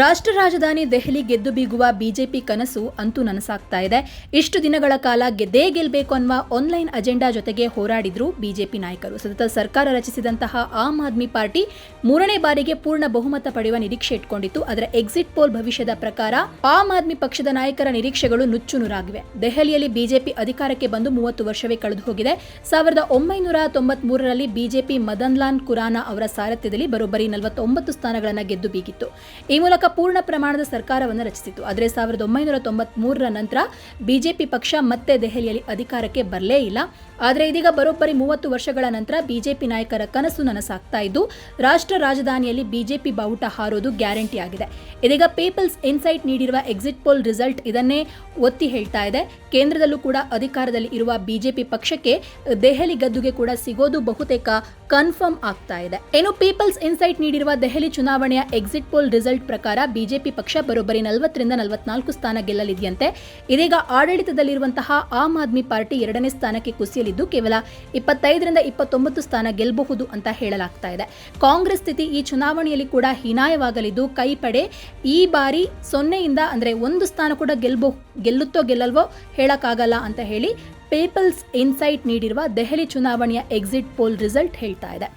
ರಾಷ್ಟ್ರ ರಾಜಧಾನಿ ದೆಹಲಿ ಗೆದ್ದು ಬೀಗುವ ಬಿಜೆಪಿ ಕನಸು ಅಂತೂ ನನಸಾಗ್ತಾ ಇದೆ. ಇಷ್ಟು ದಿನಗಳ ಕಾಲ ಗೆದ್ದೇ ಗೆಲ್ಲಬೇಕು ಅನ್ನುವ ಆನ್ಲೈನ್ ಅಜೆಂಡಾ ಜೊತೆಗೆ ಹೋರಾಡಿದ್ರು ಬಿಜೆಪಿ ನಾಯಕರು. ಸತತ ಸರ್ಕಾರ ರಚಿಸಿದಂತಹ ಆಮ್ ಆದ್ಮಿ ಪಾರ್ಟಿ ಮೂರನೇ ಬಾರಿಗೆ ಪೂರ್ಣ ಬಹುಮತ ಪಡೆಯುವ ನಿರೀಕ್ಷೆ ಇಟ್ಕೊಂಡಿತ್ತು. ಅದರ ಎಕ್ಸಿಟ್ ಪೋಲ್ ಭವಿಷ್ಯದ ಪ್ರಕಾರ ಆಮ್ ಆದ್ಮಿ ಪಕ್ಷದ ನಾಯಕರ ನಿರೀಕ್ಷೆಗಳು ನುಚ್ಚು ನುರಾಗಿವೆ ದೆಹಲಿಯಲ್ಲಿ ಬಿಜೆಪಿ ಅಧಿಕಾರಕ್ಕೆ ಬಂದು ಮೂವತ್ತು ವರ್ಷವೇ ಕಳೆದು ಹೋಗಿದೆ. ಸಾವಿರದ ಒಂಬೈನೂರ ತೊಂಬತ್ ಮೂರರಲ್ಲಿ ಬಿಜೆಪಿ ಮದನ್ ಲಾಲ್ ಕುರಾನ ಅವರ ಸಾರಥ್ಯದಲ್ಲಿ ಬರೋಬ್ಬರಿ ನಲವತ್ತೊಂಬತ್ತು ಸ್ಥಾನಗಳನ್ನು ಗೆದ್ದು ಬೀಗಿತ್ತು. ಈ ಮೂಲಕ ಪೂರ್ಣ ಪ್ರಮಾಣದ ಸರ್ಕಾರವನ್ನು ರಚಿಸಿತು ಆದರೆ ಸಾವಿರದ ಒಂಬೈನೂರ ತೊಂಬತ್ಮೂರರ ನಂತರ ಬಿಜೆಪಿ ಪಕ್ಷ ಮತ್ತೆ ದೆಹಲಿಯಲ್ಲಿ ಅಧಿಕಾರಕ್ಕೆ ಬರಲೇ ಇಲ್ಲ. ಆದರೆ ಇದೀಗ ಬರೋಬ್ಬರಿ ಮೂವತ್ತು ವರ್ಷಗಳ ನಂತರ ಬಿಜೆಪಿ ನಾಯಕರ ಕನಸು ನನಸಾಗ್ತಾ ಇದ್ದು, ರಾಷ್ಟ್ರ ರಾಜಧಾನಿಯಲ್ಲಿ ಬಿಜೆಪಿ ಬಾವುಟ ಹಾರೋದು ಗ್ಯಾರಂಟಿ ಆಗಿದೆ. ಇದೀಗ ಪೀಪಲ್ಸ್ ಇನ್ಸೈಟ್ ನೀಡಿರುವ ಎಕ್ಸಿಟ್ ಪೋಲ್ ರಿಸಲ್ಟ್ ಇದನ್ನೇ ಒತ್ತಿ ಹೇಳ್ತಾ ಇದೆ. ಕೇಂದ್ರದಲ್ಲೂ ಕೂಡ ಅಧಿಕಾರದಲ್ಲಿ ಇರುವ ಬಿಜೆಪಿ ಪಕ್ಷಕ್ಕೆ ದೆಹಲಿ ಗದ್ದುಗೆ ಕೂಡ ಸಿಗೋದು ಬಹುತೇಕ ಕನ್ಫರ್ಮ್ ಆಗ್ತಾ ಇದೆ. ಇನ್ನು ಪೀಪಲ್ಸ್ ಇನ್ಸೈಟ್ ನೀಡಿರುವ ದೆಹಲಿ ಚುನಾವಣೆಯ ಎಕ್ಸಿಟ್ ಪೋಲ್ ರಿಸಲ್ಟ್ ಪ್ರಕಾರ ಬಿಜೆಪಿ ಪಕ್ಷ ಬರೋಬ್ಬರಿ ನಲವತ್ತರಿಂದ ನಲವತ್ನಾಲ್ಕು ಸ್ಥಾನ ಗೆಲ್ಲಲಿದೆಯಂತೆ. ಇದೀಗ ಆಡಳಿತದಲ್ಲಿರುವಂತಹ ಆಮ್ ಆದ್ಮಿ ಪಾರ್ಟಿ ಎರಡನೇ ಸ್ಥಾನಕ್ಕೆ ಕುಸಿಯಲಿದ್ದು ಕೇವಲ ಇಪ್ಪತ್ತೈದರಿಂದ ಇಪ್ಪತ್ತೊಂಬತ್ತು ಸ್ಥಾನ ಗೆಲ್ಲಬಹುದು ಅಂತ ಹೇಳಲಾಗ್ತಾ ಇದೆ. ಕಾಂಗ್ರೆಸ್ ಸ್ಥಿತಿ ಈ ಚುನಾವಣೆಯಲ್ಲಿ ಕೂಡ ಹೀನಾಯವಾಗಲಿದ್ದು ಕೈಪಡೆ ಈ ಬಾರಿ ಸೊನ್ನೆಯಿಂದ ಅಂದ್ರೆ ಒಂದು ಸ್ಥಾನ ಕೂಡ ಗೆಲ್ಬೋ ಗೆಲ್ಲುತ್ತೋ ಗೆಲ್ಲಲ್ವೋ ಹೇಳಕ್ಕಾಗಲ್ಲ ಅಂತ ಹೇಳಿ ಪೀಪಲ್ಸ್ ಇನ್ಸೈಟ್ ನೀಡಿರುವ ದೆಹಲಿ ಚುನಾವಣೆಯ ಎಕ್ಸಿಟ್ ಪೋಲ್ ರಿಸಲ್ಟ್ ಹೇಳ್ತಾ ಇದೆ.